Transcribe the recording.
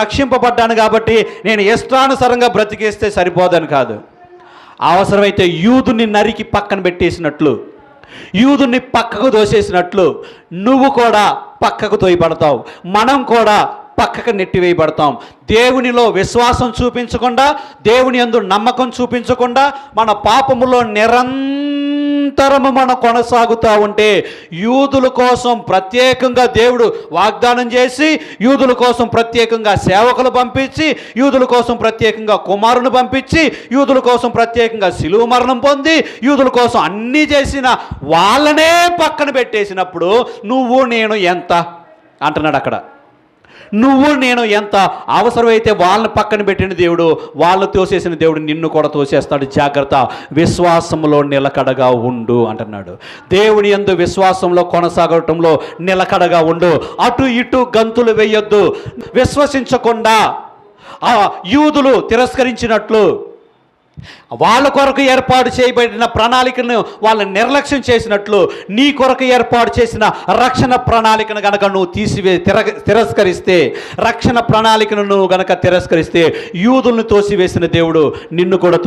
రక్షింపబడ్డాను కాబట్టి నేను ఇష్టానుసారంగా బ్రతికేస్తే సరిపోదని కాదు. అవసరమైతే యూదుని నరికి పక్కన పెట్టేసినట్లు యూదుని పక్కకు దోసేసినట్లు నువ్వు కూడా పక్కకు తోయబడతావు. మనం కూడా పక్కకు నెట్టివేయబడతాం. దేవునిలో విశ్వాసం చూపించకుండా దేవుని యందు నమ్మకం చూపించకుండా మన పాపములో నిరంతరము మనం కొనసాగుతూ ఉంటే యూదుల కోసం ప్రత్యేకంగా దేవుడు వాగ్దానం చేసి యూదుల కోసం ప్రత్యేకంగా సేవకులు పంపించి యూదుల కోసం ప్రత్యేకంగా కుమారుని పంపించి యూదుల కోసం ప్రత్యేకంగా శిలువ మరణం పొంది యూదుల కోసం అన్నీ చేసిన వాళ్ళనే పక్కన పెట్టేసినప్పుడు నువ్వు నేను ఎంత? అంటున్నాడు అక్కడ. నువ్వు నేను ఎంత అవసరమైతే వాళ్ళని పక్కన పెట్టిన దేవుడు వాళ్ళు తోసేసిన దేవుడు నిన్ను కూడా తోసేస్తాడు. జాగ్రత్త. విశ్వాసంలో నిలకడగా ఉండు అంటున్నాడు. దేవుని ఎందు విశ్వాసంలో కొనసాగటంలో నిలకడగా ఉండు. అటు ఇటు గంతులు వేయొద్దు. విశ్వసించకుండా ఆ యూదులు తిరస్కరించినట్లు వాళ్ళ కొరకు ఏర్పాటు చేయబడిన ప్రణాళికను వాళ్ళ నిర్లక్ష్యం చేసినట్లు నీ కొరకు ఏర్పాటు చేసిన రక్షణ ప్రణాళికను గనక నువ్వు తీసివే తిర తిరస్కరిస్తే రక్షణ ప్రణాళికను నువ్వు గనక తిరస్కరిస్తే యూదులను తోసివేసిన దేవుడు నిన్ను కూడా